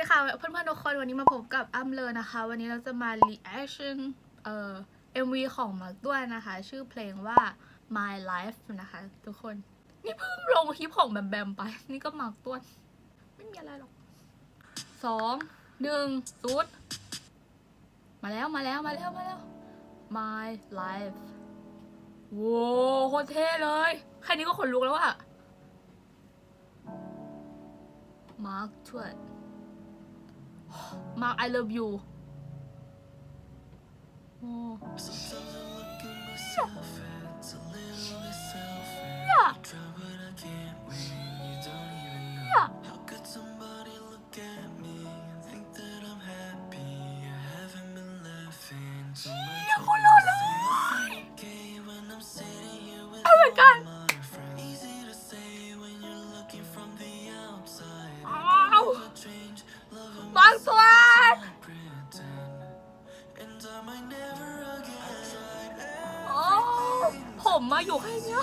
ดีค่ะเพื่อนๆทุกคนวันนี้มาพบกับอ้ำเลยนะคะ วันนี้เราจะมา reaction เอ่อ MV ของมาร์คด้วยนะคะ ชื่อเพลงว่า My Life นะคะ ทุกคน นี่เพิ่งลงคลิปของแบมแบมไป นี่ก็มาร์คต้วนไม่มีอะไรหรอกสองหนึ่งศูนย์มาแล้วมาแล้วมาแล้วมาแล้ว My Life โว้โคตรเท่เลย แค่นี้ก็ขนลุกแล้วอะมาร์คทวด มาร์ค I love you โอ้เนี่ยเนี่ again. I tried โอ้ผมมาอยู่แค่เนี้ย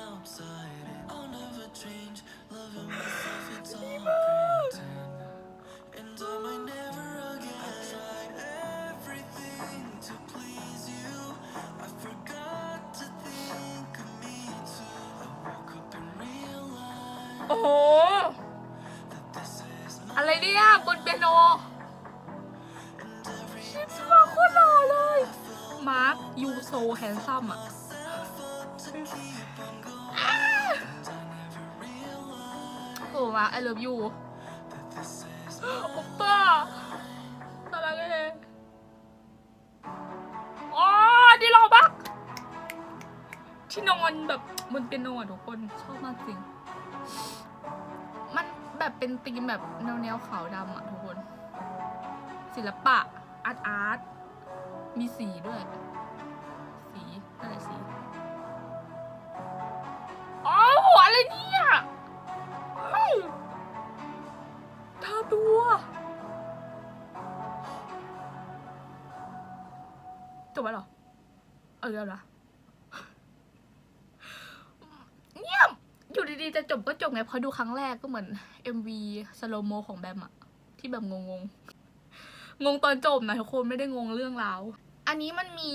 โอ้โห อะไรเนี่ยบนเปียโนชิบมาโคตรหล่อเลย มาร์คยูโซแฮนซัมอะ myself up to keep on going. อ้า And I never realized โอ้มาร์ค I love you that this is โอปป้าตาลังเองอ๋อดีหล่อมากที่นอนแบบบนเปียโนอะทุกคนชอบมากจริง แบบเป็นธีมแบบแนวแนวขาวดำอะทุกคน ศิลปะ อาร์ตอาร์ตมีสีด้วย สีอะไรสีอ๋ออะไรเนี่ยเฮ้ยทาตัว จบแล้วเหรอ เออแล้วนะเนี่ยอยู่ ดีๆจะจบก็จบไงเพราะดูครั้งแรกก็เหมือน MV สโลโมของแบมอะที่แบบงงๆงงตอนจบนะทุกคนไม่ได้งงเรื่องราว อันนี้มันมี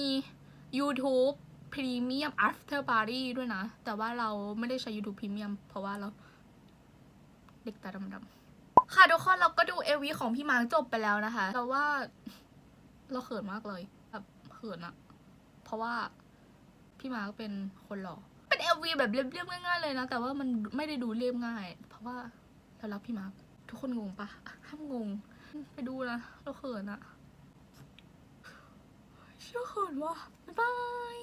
YouTube Premium After Party ด้วยนะ แต่ว่าเราไม่ได้ใช้ YouTube Premium เพราะว่าเราเด็กตาดำๆค่ะทุกคนเราก็ดู MV ของพี่มาร์คจบไปแล้วนะคะ แต่ว่าเราเขินมากเลยแบบเขินอะเพราะว่าพี่มาร์คเป็นคนหล่อ เป็น MV แบบเรียบๆง่ายๆเลยนะ แต่ว่ามันไม่ได้ดูเรียบง่าย เพราะว่าเรารับพี่มาร์คทุกคนงงปะห้ามงง ไปดูนะ เราเขินอะเชื่อเขินว่ะบ๊ายบาย